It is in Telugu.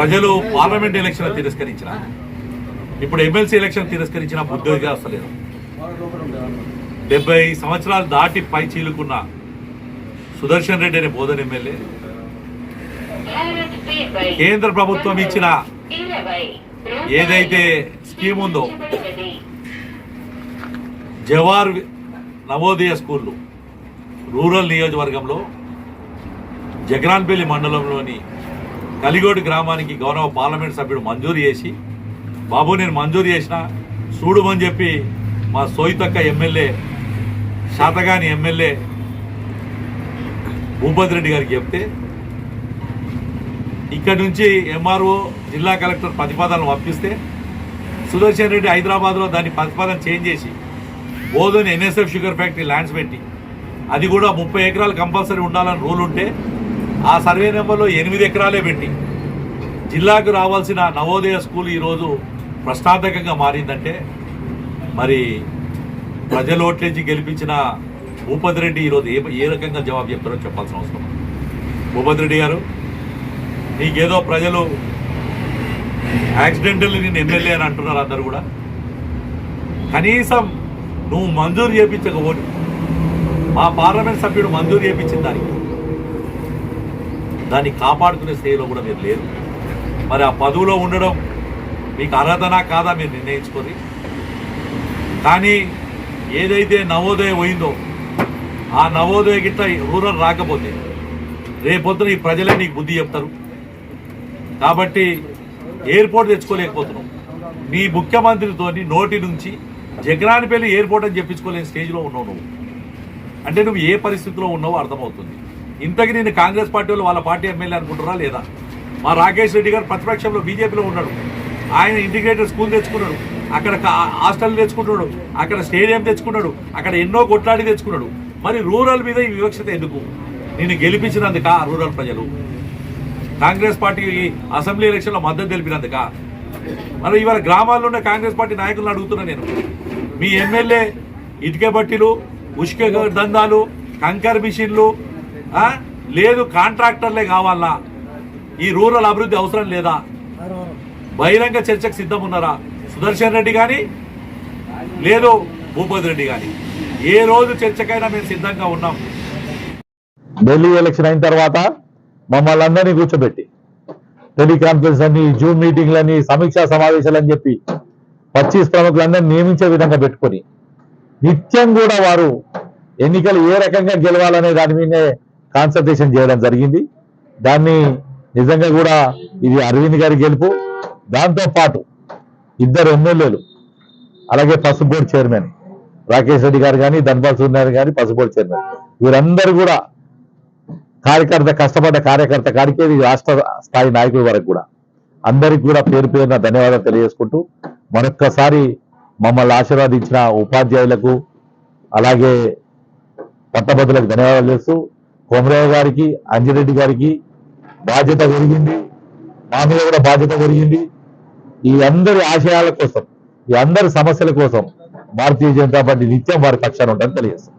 ప్రజలు పార్లమెంట్ ఎలక్షన్ తిరస్కరించిన ఇప్పుడు ఎమ్మెల్సీ ఎలక్షన్ తిరస్కరించిన బుద్ధిగా అసలేదు డెబ్బై సంవత్సరాలు దాటి పై చీలుకున్న సుదర్శన్ రెడ్డి అనే బోధన ఎమ్మెల్యే. కేంద్ర ప్రభుత్వం ఇచ్చిన ఏదైతే స్కీమ్ ఉందో జవార్ నవోదయ స్కూళ్ళు రూరల్ నియోజకవర్గంలో జగరాన్పల్లి మండలంలోని కలిగోడు గ్రామానికి గౌరవ పార్లమెంట్ సభ్యుడు మంజూరు చేసి బాబు నేను మంజూరు చేసిన చూడమని చెప్పి మా సోయితక్క ఎమ్మెల్యే శాతగాని ఎమ్మెల్యే భూపతి రెడ్డి గారికి చెప్తే ఇక్కడ నుంచి ఎంఆర్ఓ జిల్లా కలెక్టర్ ప్రతిపాదనలు పంపిస్తే సుదర్శన్ రెడ్డి హైదరాబాద్లో దాని ప్రతిపాదన చేంజ్ చేసి Bodhan NSF sugar factory lands పెట్టి అది కూడా ముప్పై ఎకరాలు కంపల్సరీ ఉండాలని రూల్ ఉంటే ఆ సర్వే నెంబర్లో ఎనిమిది ఎకరాలే పెట్టి జిల్లాకు రావాల్సిన నవోదయ స్కూల్ ఈరోజు ప్రశ్నార్థకంగా మారిందంటే మరి ప్రజలు ఓట్లేంచి గెలిపించిన భూపతి రెడ్డి ఈరోజు ఏ ఏ రకంగా జవాబు చెప్తారో చెప్పాల్సిన అవసరం భూపతి రెడ్డి గారు నీకేదో ప్రజలు యాక్సిడెంటల్ నేను ఎమ్మెల్యే అని అంటున్నారు అందరు కూడా. కనీసం నువ్వు మంజూరు చేయించకపోతే మా పార్లమెంట్ సభ్యుడు మంజూరు చేయించిన దానికి దాన్ని కాపాడుకునే స్థాయిలో కూడా మీరు లేరు. మరి ఆ పదవిలో ఉండడం మీకు అర్హతనా కాదా మీరు నిర్ణయించుకొని? కానీ ఏదైతే నవోదయ పోయిందో ఆ నవోదయ గిట్ట రూరల్ రాకపోతే రేపొద్దున ఈ ప్రజలే నీకు బుద్ధి చెప్తారు. కాబట్టి ఎయిర్పోర్ట్ తెచ్చుకోలేకపోతున్నాం. నీ ముఖ్యమంత్రితోని నోటి నుంచి జగరానిపల్లి ఎయిర్పోర్ట్ అని చెప్పించుకోలేని స్టేజ్లో ఉన్నావు నువ్వు. అంటే నువ్వు ఏ పరిస్థితిలో ఉన్నావో అర్థమవుతుంది. ఇంతకి నేను కాంగ్రెస్ పార్టీ వాళ్ళు వాళ్ళ పార్టీ ఎమ్మెల్యే అనుకుంటారా లేదా? మా రాకేష్ రెడ్డి గారు ప్రతిపక్షంలో బీజేపీలో ఉన్నాడు. ఆయన ఇంటిగ్రేటెడ్ స్కూల్ తెచ్చుకున్నాడు. అక్కడ హాస్టల్ తెచ్చుకుంటున్నాడు. అక్కడ స్టేడియం తెచ్చుకున్నాడు అక్కడ ఎన్నో కొట్లాడి తెచ్చుకున్నాడు. మరి రూరల్ మీద ఈ వివక్షత ఎందుకు? నేను గెలిపించినందుక రూరల్ ప్రజలు. కాంగ్రెస్ పార్టీ అసెంబ్లీ ఎలక్షన్లో మద్దతు తెలిపినందుక. మరి ఇవాళ గ్రామాల్లో ఉన్న కాంగ్రెస్ పార్టీ నాయకులను అడుగుతున్నా నేను. మీ ఎమ్మెల్యే ఇటుక బట్టీలు ఉష్క దందాలు కంకర్ మిషన్లు లేదు కాంట్రాక్టర్లే కావాలా? ఈ రూరల్ అభివృద్ధి అవసరం లేదా? బహిరంగ చర్చకు సిద్ధం ఉన్నారా సుదర్శన్ రెడ్డి కానీ లేదు భూపతి రెడ్డి కానీ ఏ రోజు చర్చకైనా మేము సిద్ధంగా ఉన్నాం. ఢిల్లీ ఎలక్షన్ అయిన తర్వాత మమ్మల్ని అందరినీ కూర్చోబెట్టి టెలికాన్ఫరెన్స్ అని జూమ్ మీటింగ్లని సమీక్షా సమావేశాలు అని చెప్పి పచ్చీస్ ప్రముఖులందరినీ నియమించే విధంగా పెట్టుకొని నిత్యం కూడా వారు ఎన్నికలు ఏ రకంగా గెలవాలనే దాని మీదే కాన్సన్ట్రేషన్ చేయడం జరిగింది. దాన్ని నిజంగా కూడా ఇది అరవింద్ గారి గెలుపు. దాంతో పాటు ఇద్దరు ఎమ్మెల్యేలు అలాగే పసుపు బోర్డు చైర్మన్ రాకేష్ రెడ్డి గారు కానీ ధన్పాల్ సూర్యనారాయణ గారి పసుపు బోర్డు చైర్మన్. వీరందరూ కూడా కార్యకర్త కష్టపడ్డ కార్యకర్త కాడికే ఇది రాష్ట్ర స్థాయి నాయకుల వరకు కూడా అందరికి కూడా పేరు పేరున ధన్యవాదాలు తెలియజేసుకుంటూ మరొక్కసారి మమ్మల్ని ఆశీర్వదించిన ఉపాధ్యాయులకు అలాగే పట్టభద్రులకు ధన్యవాదాలు చేస్తూ కోమరావు గారికి అంజిరెడ్డి గారికి బాధ్యత పెరిగింది మా మీద కూడా బాధ్యత పెరిగింది ఈ అందరి ఆశయాల కోసం ఈ అందరి సమస్యల కోసం భారతీయ జనతా పార్టీ నిత్యం వారి పక్షాన ఉంటారని తెలియజేస్తాం.